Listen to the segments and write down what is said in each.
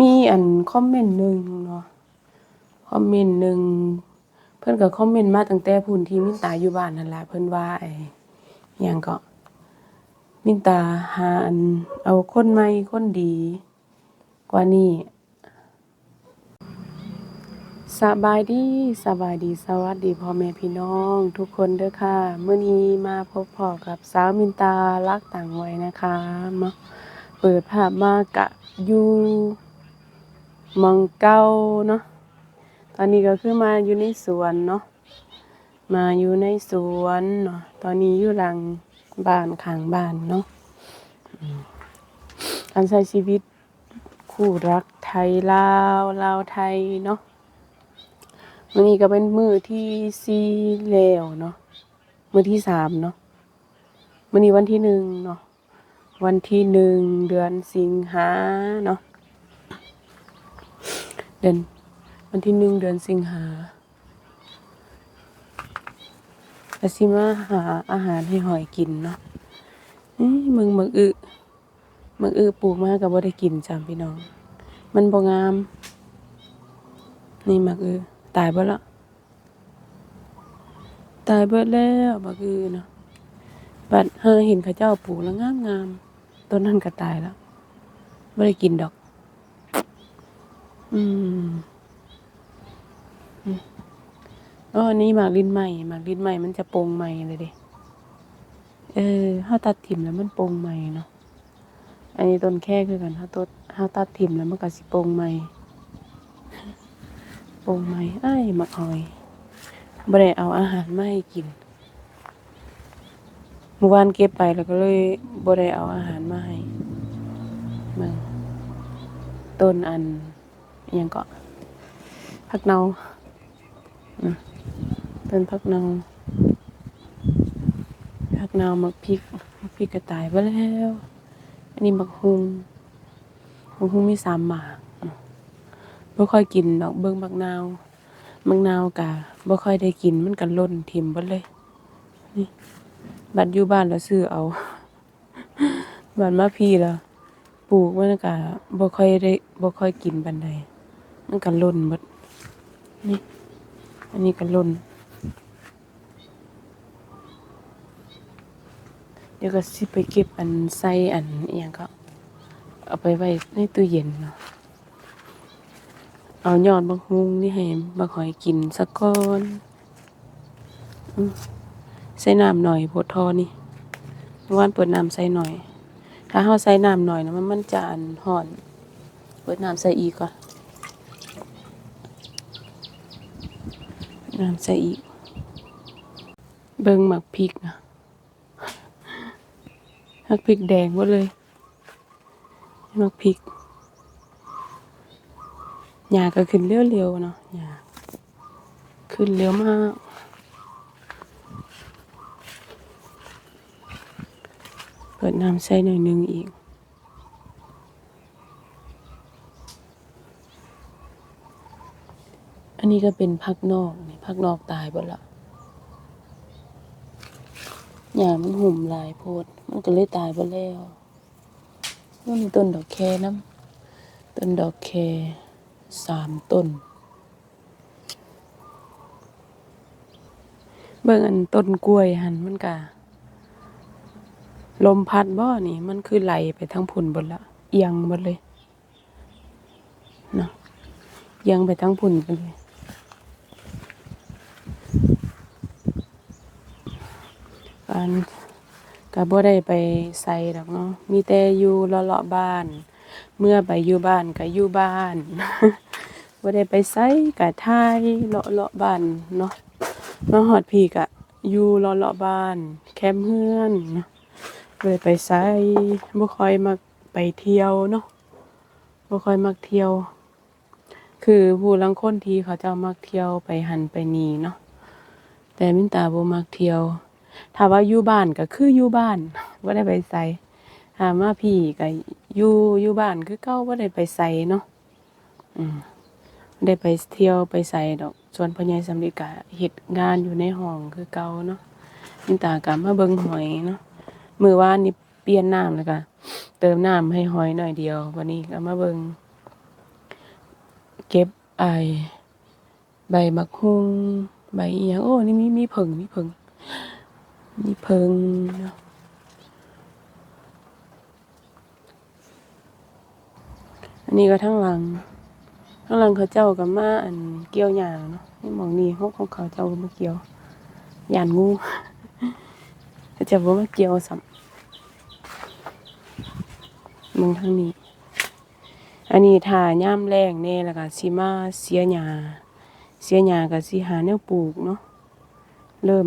มีอันคอมเมนต์หนึ่งเนาะคอมเมนต์หนึ่งเพิ่อนก็คอมเมนต์มาตั้งแต่พุ่นที่มินตาอยู่บ้านนั่นแหละเพิ่อนว่าไอ้หยังก็มินตาหาอันเอาคนใหม่คนดี กว่านี้สบายดีสบายดีสวัสดีพ่อแม่พี่น้อง ทุกคนเด้อค่ะเมื้อนี้มาพบพ่อกับสาวมินตารักต่างวัยนะคะมาเปิดภาพมากะอยู่ มองเก้าเนาะ ตอนนี้ก็คือมาอยู่ในสวนเนาะ มาอยู่ในสวนเนาะ ตอนนี้อยู่หลังบ้านข้างบ้านเนาะอืมการใช้ชีวิตคู่รักไทยลาวลาวไทยเนาะมื้อนี้ก็เป็นมือที่สี่แล้วเนาะ มือที่สามเนาะมื้อนี้วันที่หนึ่งเนาะ วันที่หนึ่งเดือนสิงหาเนาะ เดือนวันที่หนึ่งเดือนสิงหาแล้วสิมาหาอาหารให้หอยกินเนาะนี่มึงมึงอึมึงอึปลูกมาก็บ่ได้กินจ้ะพี่น้อง มันบ่งาม นี่มักอือตายเบิดละตายเบิดแล้วบักอือเนาะบัดหาเห็นเขาเจ้าปลูกแล้วงามงามต้นนั้นก็ตายแล้วไม่ได้กินดอก อืมอืมอ๋อนนี้หมากลิ้นใหม่หมากลิ้นใหม่มันจะโปร่งใหม่เลยเด้เออถ้าตัดถิ่มแล้วมันโปร่งใหม่เนาะ อันนี้ต้นแค่คือกันถ้าต้นถ้าตัดถิ่มแล้วมันก็สิโปร่งใหม่ปรงไหม่ไอ้ายมักหอยบ่ได้เอาอาหารมาให้กินเมื่อวานเก็บไปแล้วก็เลยบ่ได้เอาอาหารมาให้มึงต้นอัน อิหยังก็ผักเนาอืมต้นผักเนาผักเนามักพริกมักพริกก็ตายไปแล้ว อันนี้มักฮุงมักฮุงมีสามหมากบ่ค่อยกินดอกเบิ่งบักนาวบักนาวกะบ่ค่อยได้กินมันก็ล่นทิ่มเบิดเลยนี่บัดอยู่บ้านแล้วซื้อเอาบัดมาพี่แล้วปลูกมันก็บ่ค่อยได้บ่ค่อยกินปานใด มันก็ล่นเบิดนี่ อันนี้ก็ล่น เดี๋ยวก็สิไปเก็บอันใส่อันอีหยังก็เอาไปไว้ในตู้เย็นเนาะ เอายอดบักฮุงนี่ให้บักหอยกินสักก้อนอใส่น้ำหน่อยโพดทอนี่วานเปิดน้ำใส่หน่อย ถ้าเฮาใส่น้ำหน่อยนะมันมันจะอันห่อน เปิดน้ำใส่อีกก่อน น้ำใส่อีก เบิ่งหมักพริกนะหมักพริกแดงหมดเลยหมักพริกหญ้าก็ขึ้นเร็วๆเนาะหญ้าขึ้นเร็วมากเปิดน้ำใส่หน่อยนึงอีกอันนี้ก็เป็นพักนอกนี่ พักนอกตายหมดละหญ้ามันหุ่มหลายโพด มันก็เลยตายไปแล้วมันมีต้นดอกแคน้ำต้นดอกแคสามต้น เบิ่งอันต้นกล้วยหันมันกะลมพัดบ่นี่ มันคือไหลไปทั้งพุ่นบดละเอียงหมดเลยเนาะเอียงไปทั้งพุ่นไปเลยการก็ บ่ได้ไปใส่ดอกเนาะมีแต่อยู่เลาะๆบ้าน เมื่อไปอยู่บ้านก็อยู่บ้านบ่ได้ไปไสก็ท่ายเลาะเลาะบ้านเนาะมาฮอดพี่ก็อยู่เลาะเลาะบ้าน แคมเฮือนเนาะบ่ได้ไปไสบ่ค่อยมักไปเที่ยวเนาะบ่ค่อยมักเที่ยว คือผู้ลางคนที่เขาเจ้ามักเที่ยวไปหันไปนี่เนาะแต่มินตาบ่มักเที่ยว ถ้าว่าอยู่บ้านก็คืออยู่บ้านบ่าได้ไปไสหามาพี่ก็อยู่อยู่บ้านคือเก่าบ่าได้ไปไสเนาะอืมได้ไปเที่ยวไปไสดอกส่วนพ่อใหญ่สำลิก็เฮ็ดงานอยู่ในห้องคือเก่าเนาะมินตาก็มาเบิ่งหอยเนาะมือว่านี่เปลี่ยนน้ำแล้วก็เติมน้ำให้หอยหน่อยเดียว วันนี้ก็มาเบิ่งเก็บไอใบมักฮุงใบอียงโอ้นี่มีมีเพิงมีเพิง มีเพิงเนาะอันนี้ก็ทั้งหลัง ทั้งหลังเขาเจ้ากับมาอันเกี่ยวหญ้าเนาะนี่มองนี่ห้องของเขาเจ้ามาเกี่ยวหยานงูเขาเจะบ่มาเกี่ยวซ้ำมองทางนี้ อันนี้ถ้าย่ามแรงแน่แล้วก็สิมาเสียหญ้าเสียหญ้าก็สิหาแนวปลูกเนาะเริ่ม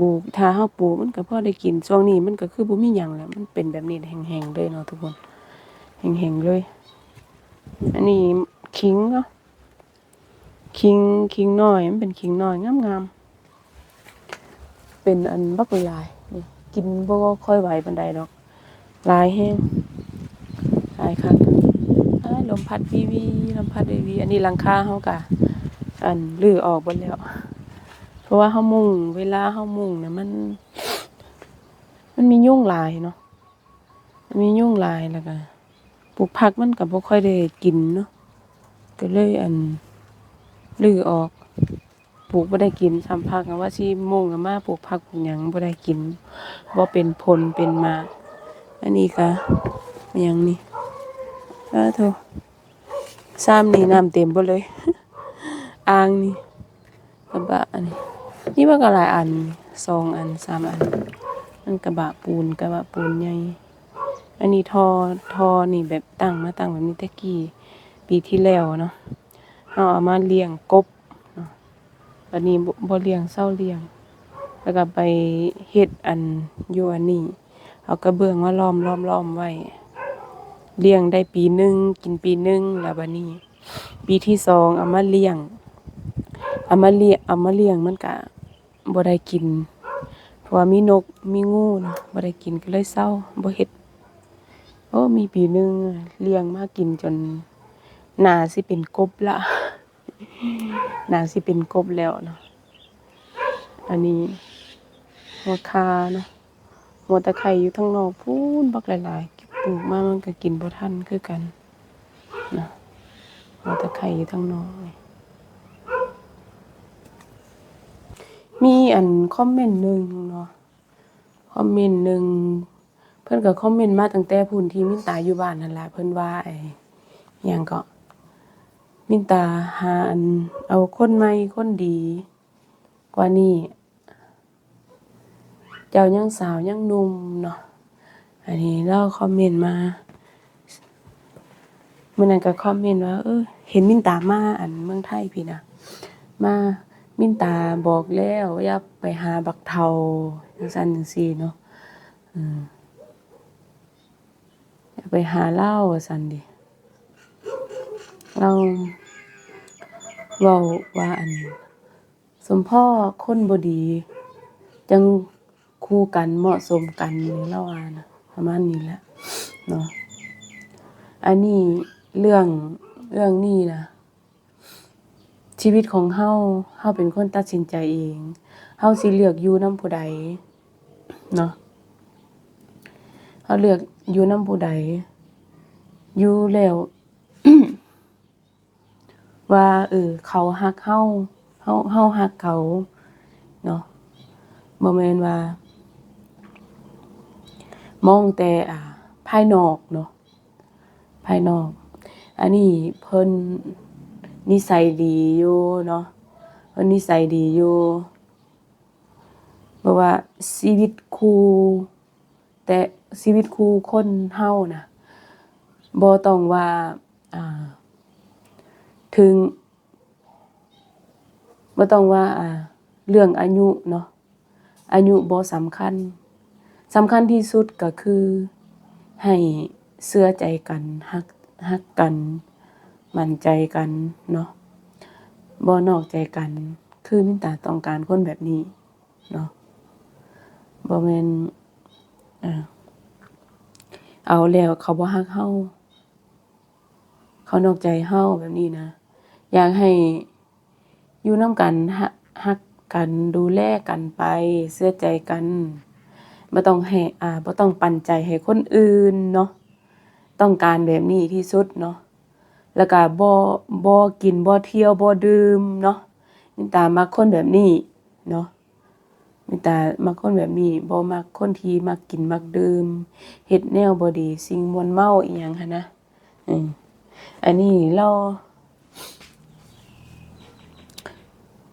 ปลูกถ้าเฮาปลูกมันก็พอได้กินช่วงนี้มันก็คือบ่มีหยังแล้วมันเป็นแบบนี้แห้งๆเลยเนาะทุกคนแห้งๆเลย อันนี้ขิงเนาะขิงขิงน้อยมันเป็นขิงน้อยงามๆเป็นอันบักลายนี่กินบ่ค่อยไหวปานใดดอกลายแฮงลายคักอ้ายลมพัดวีวีลมพัดวีวีอันนี้หลังคาเฮากะอันลื้อออกหมดแล้ว ราะว่าเฮามุงเวลาเฮามุงเนี่ยมัน มันมียุ่งหลายเนาะมันมียุ่งหลายแล้วก็ปลูกผักมันก็บ่ค่อยได้กินเนาะก็เลยอันลื้อออกปลูกบ่ได้กินซ้ำผักอะว่าสิมุงะมาปลูกผักปลูกหยังบ่ได้กินบ่เป็นผลเป็นมากอันนี้ก็อิหยังนี่เออโธ่ซ้ำนี่น้ำเต็มบ่เลยอ่างนี่กระบะอันนี้ นี่ว่าก็หลายอันสองอันสามอันมันกระบะปูนกระบะปูนใหญ่อันนี้ทอทอนี่แบบตั้งมาตั้งแบบนี้ตะกี้ปีที่แล้วเนาะเอาเอามาเลี้ยงกบเนาะอันนี้บ่บ่เลี้ยงเศร้าเลี้ยง แล้วก็ไปเฮ็ดอันอยู่อันนี้เอากระเบื้องมาล้อมล้อมล้อมไว้เลี้ยงได้ปีหนึ่งกินปีหนึ่งแล้วบัดนี้ ปีที่สองเอามาเลี้ยงเอามาเลี้ยงเอามาเลี้ยงมันก็ บ่ได้กิน เพราะว่ามีนกมีงูเนาะบ่ได้กินก็เลยเศร้าบ่เฮ็ดโอ้มีปีหนึงเลี้ยงมากินจนหนาสิเป็นกบละหนาสิเป็นกบแล้วเนาะอันนี้หัวคาเนาะหัวตะไคร้อยู่ข้งนอกพูนบักหลายๆปลูกมามันก็กินบ่ทันคือกันนะหัวตะไคร้อยู่ข้งนอกนี่ มีอันคอมเมนต์หนึ่งเนาะคอมเมนต์หนึ่งเพิ่อนก็คอมเมนต์มาตั้งแต่พุ่นที่มินตาอยู่บ้านนั่นแหละเพิ่อนว่าไอ้หยังก็มินตาหาอันเอาคนใหม่คนดี กว่านี้เจ้ายังสาวยังหนุ่มเนาะอันนี้เราคอมเมนต์มาเมื่อนั้นก็คอมเมนต์ว่าเออเห็นมินตามาอันเมืองไทยพี่นะมา มินตาบอกแล้วอย่าไปหาบักเทาจังซั่นจังซี่เนาะอืมอย่าไปหาเหล้าว่าซั่นดิเราเว้าว่าอัน สมพ่อคนบ่ดี จังคู่กันเหมาะสมกันนี่เราว่านะประมาณนี้แหละเนาะอันนี้เรื่องเรื่องนี้นะ ชีวิตของเฮาเฮาเป็นคนตัดสินใจเองเฮาสิเลือกอยู่นำผู้ใดเนาะเฮาเลือกอยู่นำผู้ใดอยู่แล้วว่าเออเขาฮักเฮาเฮาเฮาฮักเขาเนาะบ่แม่นว่า มองแต่อ่า ภายนอกเนาะภายนอก อันนี้เพิ่น นิสัยดีอยู่เนาะเพิ่นนิสัยดีอยู่เพราะว่าชีวิตคู่ แต่ชีวิตคู่คนเฮานะบ่ต้องว่าอ่า ถึงบ่ต้องว่าอ่า เรื่องอายุเนาะอายุบ่สำคัญสำคัญที่สุดก็คือให้เชื่อใจกันฮักฮักกัน มั่นใจกันเนาะบ่นอกใจกัน คือมินตาต้องการคนแบบนี้เนาะบ่แม่นเอาแล้วเขาบ่ฮักเฮาเขานอกใจเฮาแบบนี้นะ อยากให้อยู่นำกันฮักกันดูแลกันไปเชื่อใจกันบ่ต้องให้อ่าบ่ต้องปันใจให้คนอื่นเนาะต้องการแบบนี้ที่สุดเนาะ แล้วก็บ่บ่กินบ่เที่ยวบ่ดื่มเนาะมินตามักคนแบบนี้เนาะมินตามักคนแบบนี้บ่มักคนที่มักกินมักดื่มเฮ็ดแนวบ่ดีสิ่งมวนเมาอีหยังหันนะอืมอันนี้เรา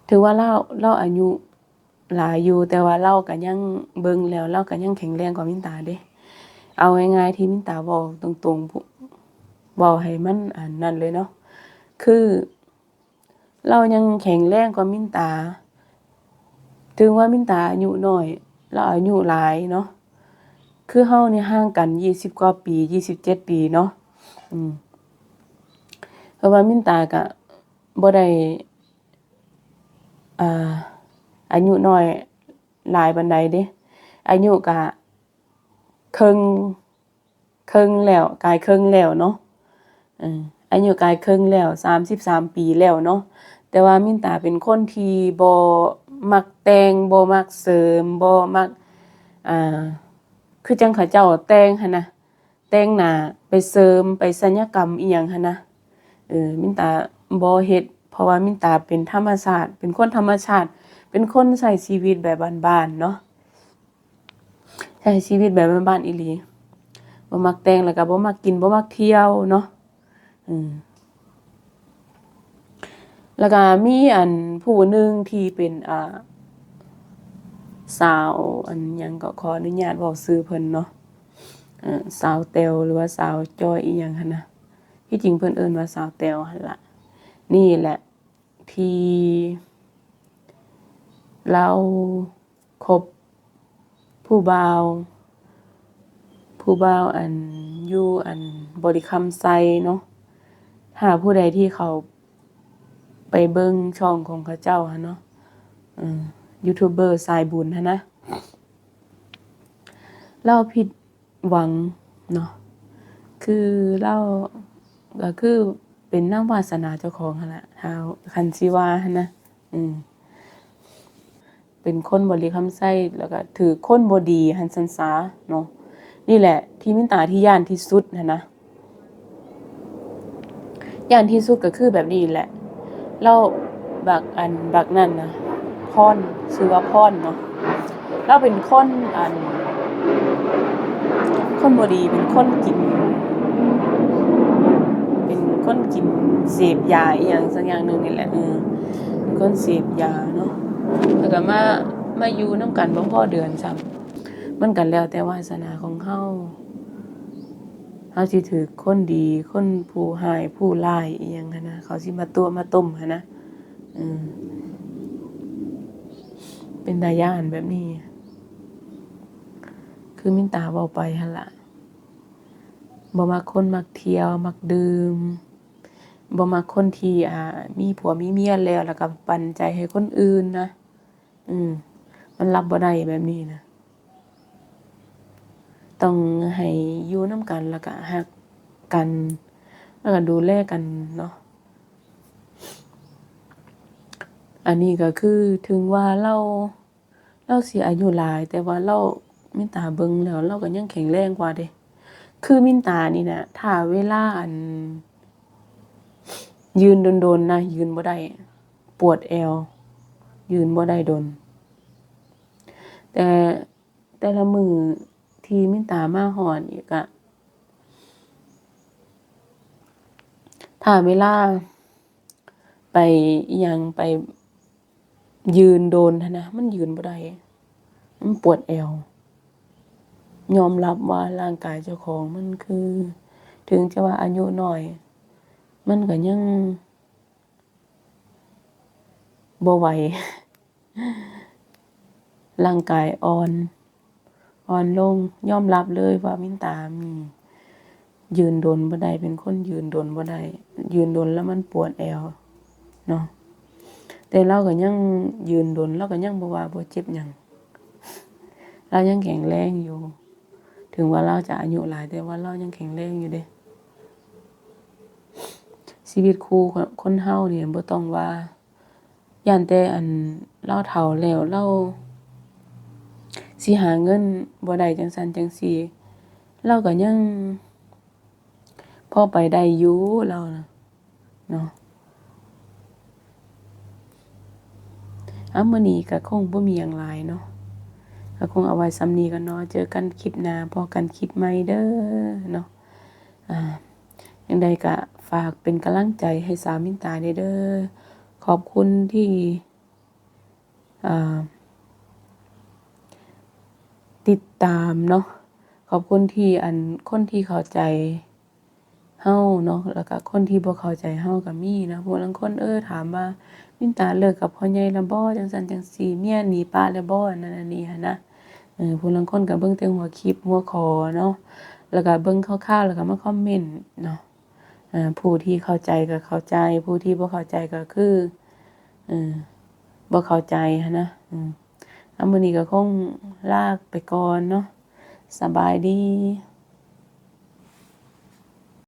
ถือว่าเราเราอายุหลายอยู่แต่ว่าเราก็ยังเบิ่งแล้วเราก็ยังแข็งแรงกว่ามินตาเด้ เอาง่ายๆที่มินตาบอกตรงๆผู้ บอกให้มันอันนั้นเลยเนาะคือ เรายังแข็งแรงกว่ามินตา ถึงว่ามินตาอายุน้อยเราอายุหลายเนาะคือเฮานี่ห่างกันยี่สิบกว่าปียี่สิบเจ็ดปีเนาะอืมเพราะว่ามินตาก็บ่ได้อ่าอายุน้อยหลายบันไดเด้อายุกะครึ่งครึ่งแล้วกายครึ่งแล้วเนาะ อออายุกายครึ่งแล้ว33ปีแล้วเนาะแต่ว่ามินตาเป็นคนที่บ่มักแต่งบ่มักเสริมบ่มักอ่าคือจังเขาเจ้าแต่งหั่นนะแต่งหน้าไปเสริมไปศัลยกรรมอีหยังหั่นนะเออมินตาบ่เฮ็ดเพราะว่ามินตาเป็นธรรมชาติเป็นคนธรรมชาติ เป็นคนใช้ชีวิตแบบบ้านๆเนาะใช้ชีวิตแบบบ้านๆอีหลีบ่มักแต่งแล้วก็บ่มักกินบ่มักเที่ยวเนาะ แล้วก็มีอันผู้หนึ่งที่เป็นอ่าสาว อันยังก็ขออนุญาตเว้าชื่อเพิ่นเนาะสาวแตวหรือว่าสาวจอยอีหยังหั่นนะที่จริงเพิ่นเอิ้นว่าสาวแตวหั่นละนี่แหละที่เราคบผู้บ่าว ผู้บ่าวอันอยู่อันบริคำไซเนาะ ถ้าผู้ใดที่เขาไปเบิ่งช่องของเขาเจ้าหั้นเนาะยูทูบเบอร์สายบุญหั้นะ เราผิดหวังเนาะ คือเราก็คือเป็นน้ำวาสนาเจ้าของหั่นล่ะฮาคันสิวาหั้นะ อืม เป็นคนบริคำไส้แล้วก็ถือคนบดีหันซันซาเนาะ นี่แหละ ที่มินตาที่ย่านที่สุดหั้นนะ ย่านที่สุดก็คือแบบนี้แหละ เราบักอันบักนั่นนะพรชื่อว่าพรเนาะเราเป็นคนอัน คนบดีเป็นคนกิน เป็นคนกินเสพยาอีหยังสักอย่างหนึ่งนี่แหละเออเป็นคนเสพยาเนาะแล้วก็มามาอยู่นำกันบ่พ่อเดือนซ้ำมันก็แล้วแต่วาสนาของเฮา เฮาสิถือคนดี คนผู้ร้ายผู้ร้ายอีหยังหันนะเขาสิมาตัวมาต้มหันนะอืมเป็นตาย้านแบบนี้ คือมินตาเว้าไปหั่นล่ะบ่มักคนมักเที่ยว มักดื่มบ่มักคนที่อ่า มีผัวมีเมียแล้วแล้วก็ปันใจให้คนอื่นนะ อืม มันรับบ่ได้แบบนี้นะ ต้องให้อยู่นำกันแล้วก็รักกัน แล้วก็ดูแลกันเนาะอันนี้ก็คือถึงว่าเราเราเสิอายุหลาย แต่ว่าเรามินตาเบิงแล้ว เราก็ยังแข็งแรงกว่าเดะคือมินตานี่นะถ้าเวลาอัน ยืนโดนๆนะยืนบ่ได้ปวดแอว ยืนบ่ได้โดน แต่แต่ละมือ ที่มินตามาฮอดนี่ก็ถ้าเวลาไปยังไปยืนโดนนะ มันยืนบ่ได้มันปวดแอว ยอมรับว่าร่างกายเจ้าของมันคือ ถึงจะว่าอายุหน้อย มันก็ยังบ่ไหวร่างกายอ่อน อ่อนลงยอมรับเลยว่ามินตามี ยืนโดนบ่ได้เป็นคนยืนโดนบ่ได้ยืนโดนแล้วมันปวดแอวเนาะแต่เราก็ยังยืนโดนเราก็ยังบ่ว่าบ่เจ็บหยังเรายังแข็งแรงอยู่ ถึงว่าเราจะอายุหลายแต่ว่าเรายังแข็งแรงอยู่เดะชีวิตคู่คนเฮาเนี่ยบ่ต้องว่าย้านแต่อันเลาเฒ่าแล้วเลา สิหาเงินบ่ได้จังซั้นจังซี้เราก็ยังพ่อไปได้อยู่เรานะเนาะอ้ามื้อนี้ก็คงบ่มีหยังหลายเนาะก็คงเอาไว้ซ้ำนี้กันเนาะเจอกันคลิปหน้าพอกันคลิปใหม่เด้อเนาะอ่ายังใดก็ฝากเป็นกำลังใจให้สาวมินตาเด้เด้อขอบคุณที่อ่า ติดตามเนาะขอบคุณที่อันคนที่เข้าใจเฮาเนาะแล้วก็คนที่บ่เข้าใจเฮาก็มีนะผู้ลางคนเออถามว่ามินตาเลิกกับพ่อใหญ่แล้วบ่จังซั่นจังซี่เมียหนีป้าแล้วบ่นั่นอันนี้หันนะเออผู้ลางคนก็เบิ่งแต่หัวคลิปหัวคอเนาะแล้วก็เบิ่งคร่าวๆแล้วก็มาคอมเมนต์เนาะอ่อผู้ที่เข้าใจก็เข้าใจ ผู้ที่บ่เข้าใจก็คือเออบ่เข้าใจหันนะอืม อามื้อนี้ก็คงลากไปก่อนเนาะสบายดี